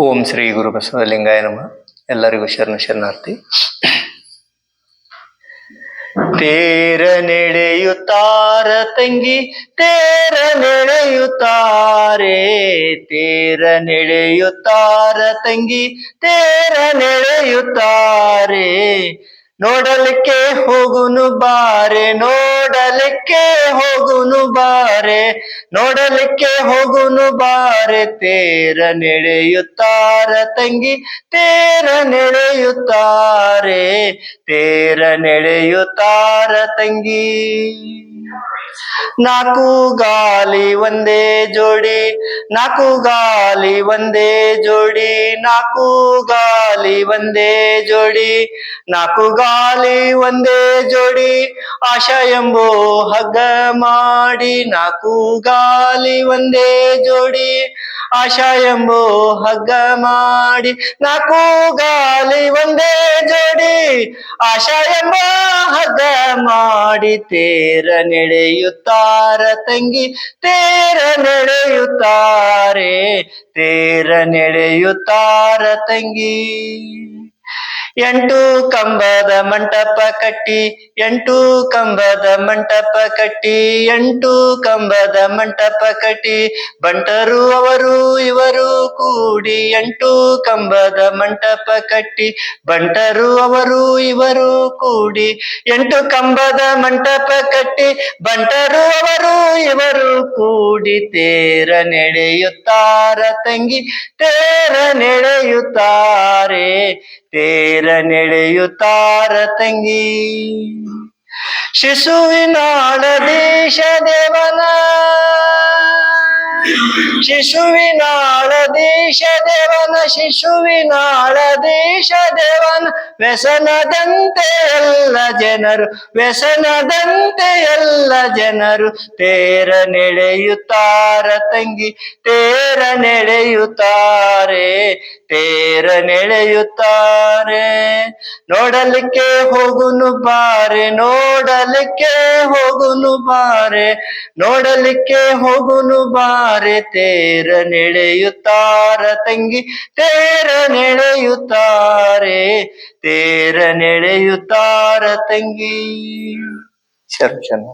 ಓಂ ಶ್ರೀ ಗುರು ಬಸವಲಿಂಗಾಯ ನಮ. ಎಲ್ಲರಿಗೂ ಶರಣ ಶರಣಾರ್ಥಿ. ತೇರ ನಡೆಯುತ್ತಾರ ತಂಗಿ, ತೇರ ನಡೆಯುತ್ತಾರೆ. ತೇರ ನಡೆಯುತ್ತಾರ ತಂಗಿ, ತೇರ ನಡೆಯುತ್ತಾರೆ. ನೋಡಲಿಕ್ಕೆ ಹೋಗುನು ಬಾರೆ, ನೋಡಲಿಕ್ಕೆ ಹೋಗುನು ಬಾರೆ, ನೋಡಲಿಕ್ಕೆ ಹೋಗುನು ಬಾರೆ, ತೇರ ನೆಡೆಯುತ್ತಾರ ತಂಗಿ, ತೇರ ನೆಡೆಯುತ್ತಾರೆ, ತೇರ ನೆಡೆಯುತ್ತಾರ ತಂಗಿ. ನಾಲ್ಕು ಗಾಲಿ ಒಂದೇ ಜೋಡಿ ನಾಲ್ಕು ಗಾಲಿ ಒಂದೇ ಜೋಡಿ ನಾಲ್ಕು ಗಾಲಿ ಒಂದೇ ಜೋಡಿ ನಾಲ್ಕು ಗಾಲಿ ಒಂದೇ ಜೋಡಿ, ಆಶಾ ಎಂಬೋ ಹಗ್ಗ ಮಾಡಿ ನಾಲ್ಕು ಗಾಲಿ ಒಂದೇ ಜೋಡಿ, ಆಶಾ ಎಂಬೋ ಹಗ್ಗ ಮಾಡಿ ನಾಲ್ಕು ಗಾಲಿ ಒಂದೇ ಜೋಡಿ, ಆಶಾ ಎಂಬ ಮಾಡಿ ತೇರ ನಡೆಯುತ್ತಾರ ತಂಗಿ ತೇರ ನಡೆಯುತ್ತಾರೆ ತೇರ ನಡೆಯುತ್ತಾರ ತಂಗಿ. ಎಂಟು ಕಂಬದ ಮಂಟಪ ಕಟ್ಟಿ, ಎಂಟು ಕಂಬದ ಮಂಟಪ ಕಟ್ಟಿ, ಎಂಟು ಕಂಬದ ಮಂಟಪ ಕಟ್ಟಿ, ಬಂಟರು ಅವರು, ಇವರು ಕೂಡಿ ಎಂಟು ಕಂಬದ ಮಂಟಪ ಕಟ್ಟಿ, ಬಂಟರು ಅವರು, ಇವರು ಕೂಡಿ ಎಂಟು ಕಂಬದ ಮಂಟಪ ಕಟ್ಟಿ, ಬಂಟರು ಅವರು, ಇವರು ಕೂಡಿ ತೇರ ನಡೆಯುತ್ತಾರ ತಂಗಿ, ತೇರ ನಡೆಯುತ್ತಾರೆ, ತೇರ ನಡೆಯುತ್ತಾರ ತಂಗಿ. ಶಿಶುವಿನಾಳ ದೇಶ ದೇವನ. ಶಿಶುವಿನಾಳ ದೇಶ ದೇವನ ಶಿಶುವಿನಾಳ ದೇಶ ವ್ಯಸನದಂತೆ ಎಲ್ಲ ಜನರು, ವ್ಯಸನದಂತೆ ಎಲ್ಲ ಜನರು, ತೇರ ನೆಳೆಯುತ್ತಾರ ತಂಗಿ, ತೇರ ನೆಳೆಯುತ್ತಾರೆ ತೇರ ನೆಳೆಯುತ್ತಾರೆ. ನೋಡಲಿಕ್ಕೆ ಹೋಗುನು ಬಾರೆ, ನೋಡಲಿಕ್ಕೆ ಹೋಗುನು ಬಾರೆ, ನೋಡಲಿಕ್ಕೆ ಹೋಗುನು ಬಾರೆ, ತೇರ ನೆಳೆಯುತ್ತಾರ ತಂಗಿ, ತೇರ ನಡೆಯುತ್ತಾರೆ ತೇರ ನಡೆಯುತ್ತಾರ ತಂಗಿ. ಶರ್ಚನ